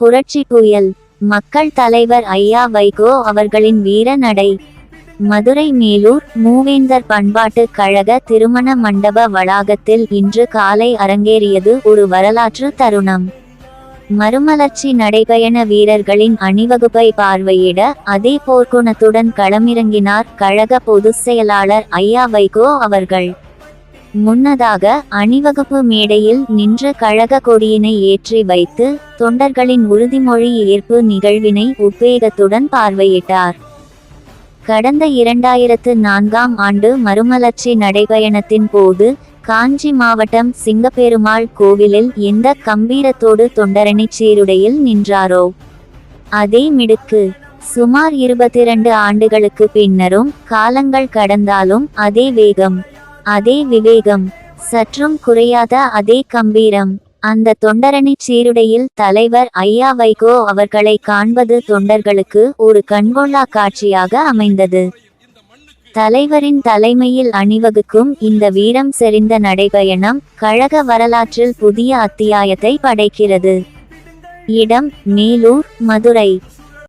புரட்சி புயல். மக்கள் தலைவர் ஐயா வைகோ அவர்களின் வீர நடை. மதுரை மேலூர் மூவேந்தர் பண்பாட்டு கழக திருமண மண்டப வளாகத்தில் இன்று காலை அரங்கேறியது ஒரு வரலாற்று தருணம். மறுமலர்ச்சி நடைபயண வீரர்களின் அணிவகுப்பை பார்வையிட அதே போர்க்குணத்துடன் களமிறங்கினார் கழக பொதுச் செயலாளர் ஐயா வைகோ அவர்கள். முன்னதாக அணிவகுப்பு மேடையில் நின்ற கழக கொடியினை ஏற்றி வைத்து தொண்டர்களின் உறுதிமொழி ஏற்பு நிகழ்வினை உத்வேகத்துடன் பார்வையிட்டார். கடந்த இரண்டாயிரத்து நான்காம் ஆண்டு மறுமலர்ச்சி நடைபயணத்தின் போது காஞ்சி மாவட்டம் சிங்கப்பெருமாள் கோவிலில் எந்த கம்பீரத்தோடு தொண்டரணி சீருடையில் நின்றாரோ? அதே மிடுக்கு. சுமார் இருபத்திரண்டு ஆண்டுகளுக்கு பின்னரும் காலங்கள் கடந்தாலும் அதே வேகம். அதே விவேகம் சற்றும் குறையாத அதே கம்பீரம். அந்த தொண்டரணி சீருடையில் தலைவர் ஐயா வைகோ அவர்களை காண்பது தொண்டர்களுக்கு ஒரு கண்கொள்ளா காட்சியாக அமைந்தது. தலைவரின் தலைமையில் அணிவகுக்கும் இந்த வீரம் செறிந்த நடைபயணம் கழக வரலாற்றில் புதிய அத்தியாயத்தை படைக்கிறது. இடம் மேலூர் மதுரை.